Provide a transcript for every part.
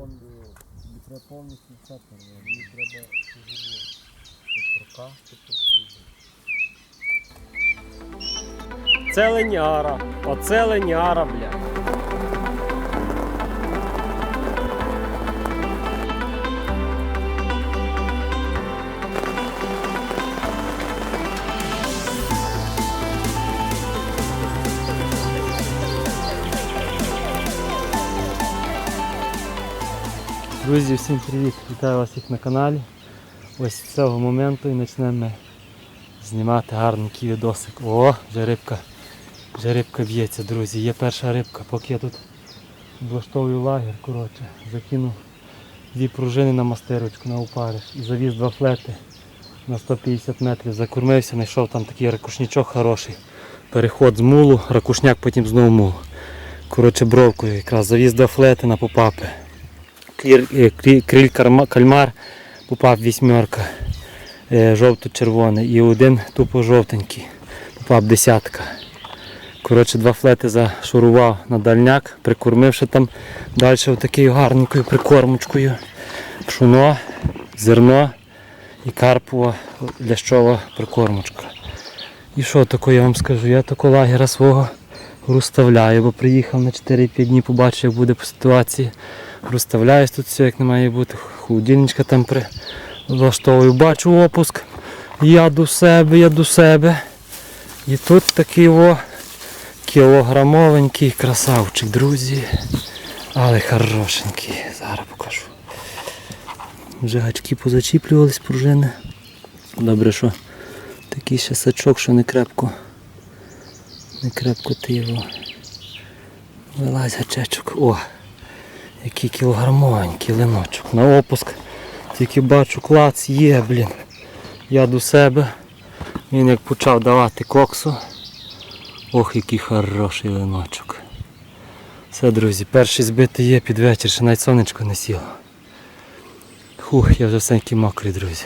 тобі треба повністю порвати. Мені треба тяжело. Рука, Це леняра. Оце леняра, блядь. Друзі, всім привіт! Вітаю вас всіх на каналі. Ось з цього моменту і почнемо знімати гарненький відосик. О, вже рибка. Вже рибка б'ється, друзі. Є перша рибка, поки я тут влаштовую лагер, коротше, закинув дві пружини на мастерочку на упариш і завіз два флети на 150 метрів. Закормився, знайшов там такий ракушнічок хороший. Переход з мулу, ракушняк потім знову мул. Коротше, бровкою якраз завіз два флети на попапи. Е, кріль, кальмар, попав вісьмерка е, жовто-червоний і один тупо жовтенький. Попав десятка. Коротше, два флети зашурував на дальняк, прикормивши там далі отакою гарненькою прикормочкою. Пшуно, зерно і карпова лящова прикормочка. І що таке я вам скажу? Я тако лагера свого розставляю, бо приїхав на 4-5 днів, побачив, як буде по ситуації. Розставляюсь тут все, як не має бути. Холодильничка там при... влаштовую. Бачу опуск. Я до себе, я до себе. І тут такий о кілограмовенький красавчик, друзі. Але хорошенький. Зараз покажу. Вже гачки позачіплювались пружини. Добре, що такий ще сачок, що не крепко. Не крепко ти його. Вилазь гачечок. О! Який кілограмовенький линочок. На опуск. Тільки бачу клац є, блін. Я до себе. Він як почав давати коксу. Ох, який хороший линочок. Все, друзі, перший збитий є під вечір, ще навіть сонечко не сіло. Хух, я вже всенький мокрий, друзі.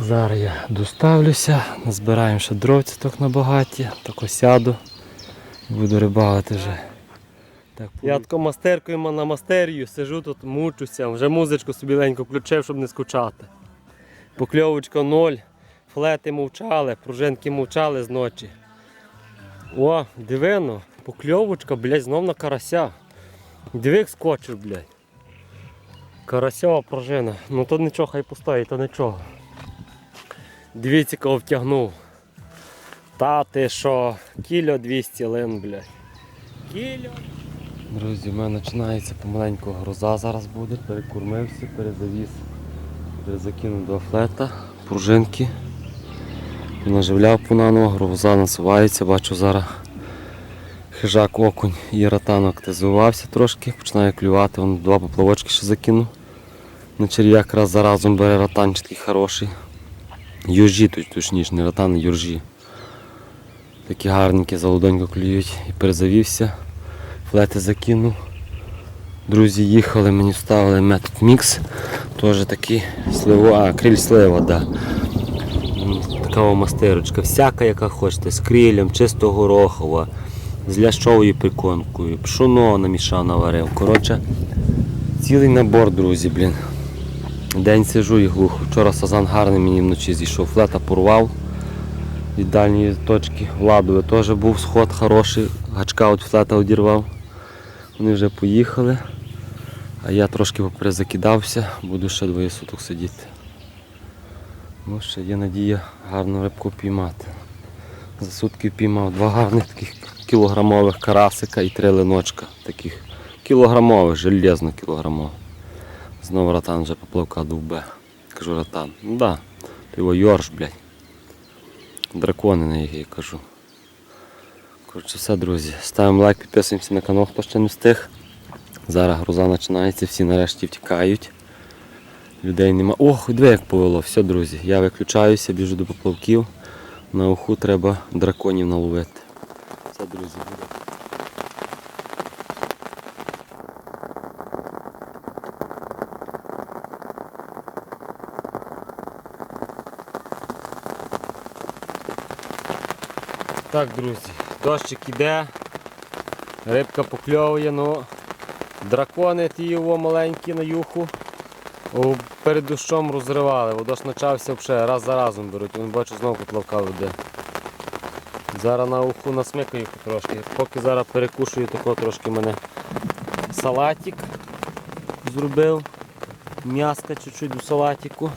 Зараз я доставлюся, назбираємо ще дровцяток на багаті, так осяду. Буду рибалити вже. Так, я тако мастеркою на мастерію сижу тут, мучуся, вже музичку собі ленько включив, щоб не скучати. Покльовочка ноль, флети мовчали, пружинки мовчали з ночі. О, дивино, покльовочка, блядь, знов на карася. Диви, як скочив, блядь. Карасьова пружина. Ну то нічого, хай постоїть, то нічого. Дивіться, кого втягнув. Та ти що, кіло 200 лин, блядь. Кіло. Друзі, в мене починається помаленьку гроза зараз буде. Перекормився, перезавіз. Перезакинув два флета, пружинки. Наживляв понаново, гроза насувається, бачу зараз хижак окунь і ратан активізувався трошки, починає клювати, Вон два поплавочки ще закинув. На черв'як раз за разом бере такий хороший. Юржі точніше, не ратан, а юржі. Такі гарненькі, залудонько клюють і перезавівся. Флети закинув. Друзі їхали, мені вставили метод мікс. Теж такий сливо, а криль слива, да. Така мастерочка, всяка, яка хочете, з крилем, чисто горохова, з лящовою прикормкою, пшоно намішано варив. Коротше, цілий набор, друзі, блін. День сижу і глухо. Вчора сазан гарний мені вночі зійшов, флета порвав від дальньої точки. Владове теж був сход хороший, гачка від флета одірвав. Вони вже поїхали, а я трошки поперезакидався, буду ще двоє суток сидіти. Ну, ще є надія гарну рибку піймати. За сутки піймав два гарних таких кілограмових карасика і три линочка. Таких кілограмових, железно кілограмових. Знову ратан вже поплавка довбе. Кажу ратан. Ну да, ти його йорш, блядь. Дракони на їх я кажу. Коротше, все, друзі. Ставимо лайк, підписуємося на канал, хто ще не встиг. Зараз гроза починається, всі нарешті втікають. Людей нема. Ох, диви як повело. Все, друзі. Я виключаюся, біжу до поплавків. На уху треба драконів наловити. Все, друзі, буде. Так, друзі, дощик іде, рибка покльовує, ну Дракони ті його маленькі на юху. Перед дощом розривали, водош почався вже раз за разом беруть. Він бачу знову поплавка веде. Зараз на уху насмикаю трошки. Поки зараз перекушую такого трошки мене салатик зробив. М'яска чуть-чуть у салатику.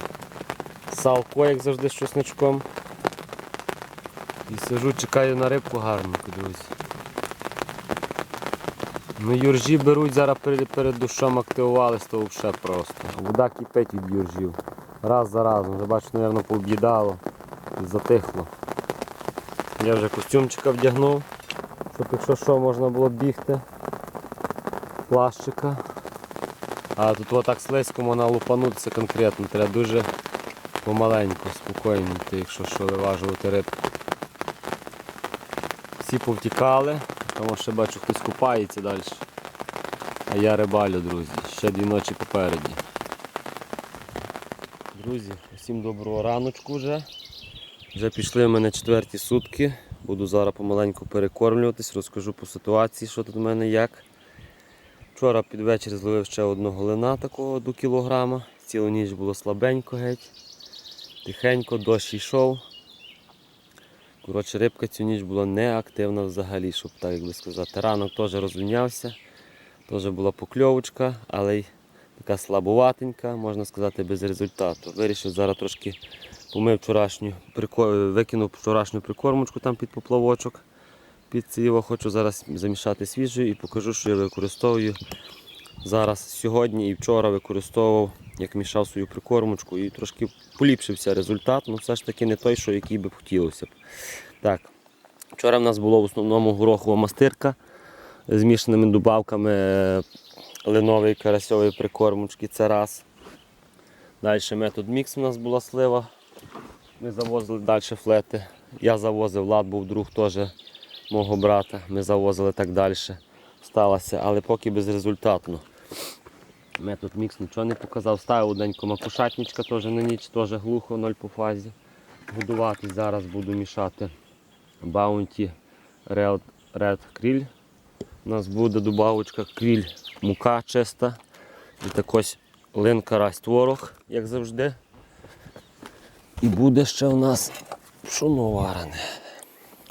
Салко, як завжди, з чесночком. І сижу, чекаю на рибку гарненьку, друзі. Ну, юржі беруть зараз перед, душом активувались, то взагалі просто. Вода кипить від юржів. Раз за разом. Вже бачу, мабуть, пооб'їдало затихло. Я вже костюмчика вдягнув, щоб якщо що можна було бігти. Плащика. А тут отак слизько можна лупанутися конкретно. Треба дуже помаленьку, спокійно, якщо що виважувати рибку. Всі повтікали, тому що бачу хтось купається далі. А я рибалю, друзі. Ще дві ночі попереді. Друзі, всім доброго раночку вже. Вже пішли в мене четверті сутки. Буду зараз помаленьку перекормлюватись, розкажу по ситуації, що тут в мене як. Вчора під вечір зловив ще одного лина такого до кілограма. Цілу ніч було слабенько геть. Тихенько, дощ йшов. Коротше, рибка цю ніч була неактивна взагалі, щоб так як би сказати. Ранок теж розвінявся, теж була покльовочка, але й така слабуватенька, можна сказати, без результату. Вирішив зараз трошки помив вчорашню, викинув вчорашню прикормочку там під поплавочок. Під ціво хочу зараз замішати свіжою і покажу, що я використовую зараз сьогодні і вчора використовував, як мішав свою прикормочку і трошки поліпшився результат, але все ж таки не той, що який би хотілося б. Так, вчора в нас було в основному горохова мастирка з мішаними добавками линової карасьової прикормочки. Це раз. Далі метод мікс у нас була слива. Ми завозили далі флети. Я завозив, Влад був друг теж мого брата. Ми завозили так далі. Сталося, але поки безрезультатно. Метод мікс нічого не показав. Ставив одненько макушатничка теж на ніч, теж глухо, ноль по фазі. Годуватись зараз буду мішати Bounty Red, Red Krill. У нас буде добавочка кріль, мука чиста. І так ось лин карась творог, як завжди. І буде ще у нас пшоно варене.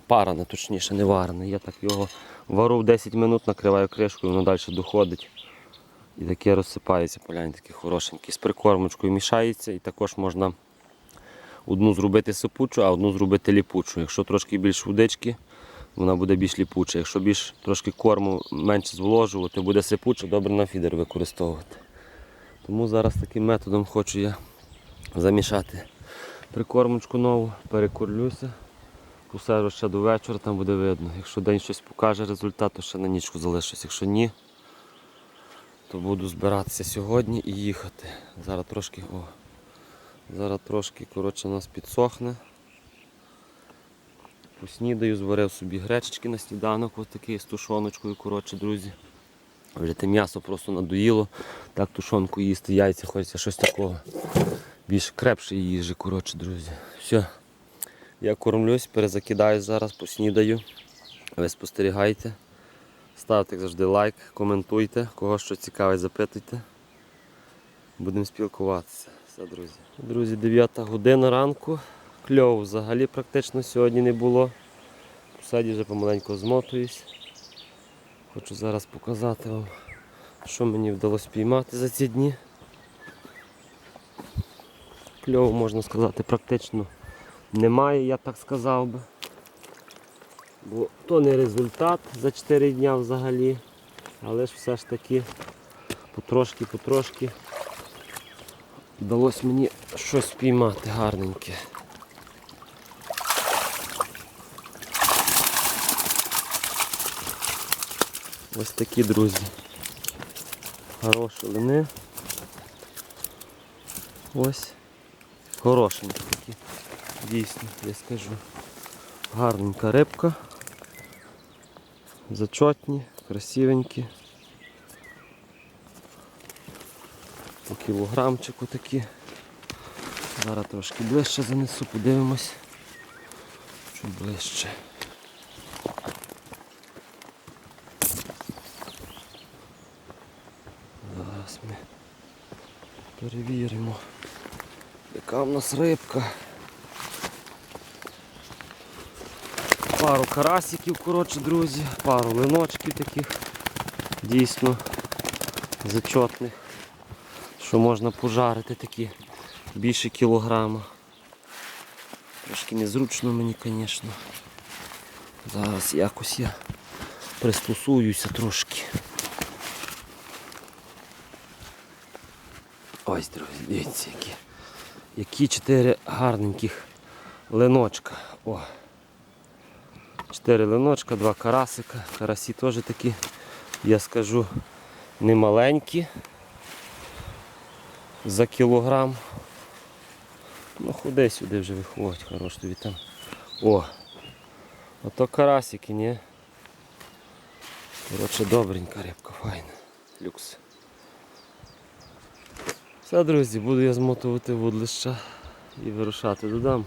Паране, точніше, не варене. Я так його вару в 10 минут, накриваю кришкою, воно далі доходить. І таке розсипається, поглянь, такий хорошенький. З прикормочкою мішається і також можна одну зробити сипучу, а одну зробити ліпучу. Якщо трошки більш водички, вона буде більш ліпуча. Якщо більш трошки корму менше зволожувати, буде сипуча, добре на фідер використовувати. Тому зараз таким методом хочу я замішати прикормочку нову, перекорлюся. Посеру ще до вечора, там буде видно. Якщо день щось покаже результат, то ще на нічку залишусь. Якщо ні, то буду збиратися сьогодні і їхати. Зараз трошки, о, зараз трошки коротше, нас підсохне. Поснідаю, зварив собі гречечки на сніданок, ось такий з тушоночкою, коротше, друзі. Вже те м'ясо просто надоїло. Так тушонку їсти, яйця хочеться щось такого. Більш крепшої їжі, коротше, друзі. Все. Я кормлюсь, перезакидаю зараз, поснідаю. Ви спостерігайте. Ставте як завжди лайк, коментуйте, кого що цікавить, запитуйте. Будемо спілкуватися. Все, друзі. Друзі, 9 година ранку. Кльову взагалі практично сьогодні не було. В саді вже помаленьку змотуюсь. Хочу зараз показати вам, що мені вдалося піймати за ці дні. Кльову, можна сказати, практично немає, я так сказав би. Бо то не результат за 4 дня взагалі, але ж все ж таки потрошки-потрошки вдалося мені щось спіймати гарненьке. Ось такі друзі. Хороші лини. Ось. Хорошенькі такі. Дійсно, я скажу. Гарненька рибка. Зачотні, красивенькі. По кілограмчику такі. Зараз трошки ближче занесу, подивимось. Чуть ближче. Зараз ми перевіримо, яка в нас рибка. Пару карасиків, коротше, друзі, пару линочків таких дійсно зачотних, що можна пожарити такі більше кілограма. Трошки незручно мені, звісно. Зараз якось я пристосуюся трошки. Ось, друзі, дивіться, які, які чотири гарненьких линочка. О. Чотири линочка, два карасика. Карасі теж такі, я скажу, не маленькі. За кілограм. Ну ходи сюди вже виходь, хорош тобі там. О! Ото карасики, ні? Коротше, добренька рибка, файна. Люкс. Все, друзі, буду я змотувати вудлища і вирушати додому.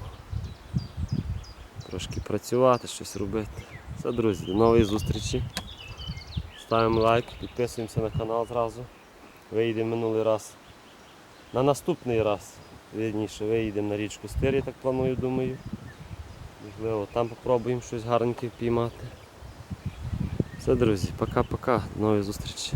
Трошки працювати, щось робити. Все, друзі, до нової зустрічі. Ставимо лайк, підписуємося на канал зразу. Виїдемо минулий раз. На наступний раз, вірніше, виїдемо на річку Стир, я так планую, думаю. Можливо, там попробуємо щось гарненьке впіймати. Все, друзі, пока-пока, до нової зустрічі.